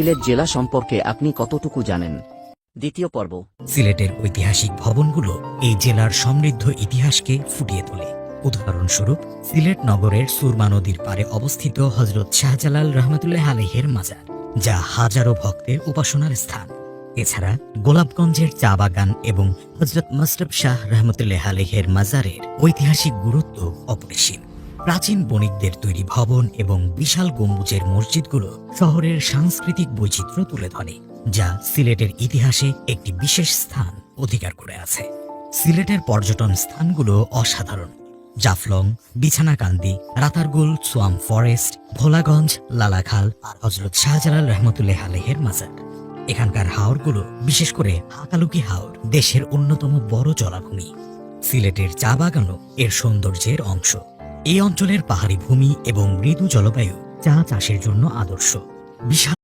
সিলেট জেলা সম্পর্কে আপনি কতটুকু জানেন? দ্বিতীয় পর্ব। সিলেটের ঐতিহাসিক ভবনগুলো এই জেলার সমৃদ্ধ ইতিহাসকে ফুটিয়ে তোলে। উদাহরণস্বরূপ, সিলেট নগরের সুরমা নদীর পারে অবস্থিত হজরত শাহজালাল রহমতুল্লাহ আলহের মাজার, যা হাজারো ভক্তের উপাসনার স্থান। এছাড়া গোলাপগঞ্জের চা বাগান এবং হজরত মস্তব শাহ রহমতুল্লাহ আলহের মাজারের ঐতিহাসিক গুরুত্ব অপরিসীম। প্রাচীন বণিকদের তৈরি ভবন এবং বিশাল গম্বুজের মসজিদগুলো শহরের সাংস্কৃতিক বৈচিত্র্য তুলে ধরে, যা সিলেটের ইতিহাসে একটি বিশেষ স্থান অধিকার করে আছে। সিলেটের পর্যটন স্থানগুলো অসাধারণ। জাফলং, বিছানাকান্দি, রাতারগুল, সোয়াম ফরেস্ট, ভোলাগঞ্জ, লালাখাল আর হজরত শাহজালাল রহমতুল্লাহ আলহের মাজার। এখানকার হাওরগুলো, বিশেষ করে হাকালুকি হাওর, দেশের অন্যতম বড় জলাভূমি। সিলেটের চা বাগানও এর সৌন্দর্যের অংশ। এই অঞ্চলের পাহাড়ি ভূমি এবং মৃদু জলবায়ু চা চাষের জন্য আদর্শ। বিশাল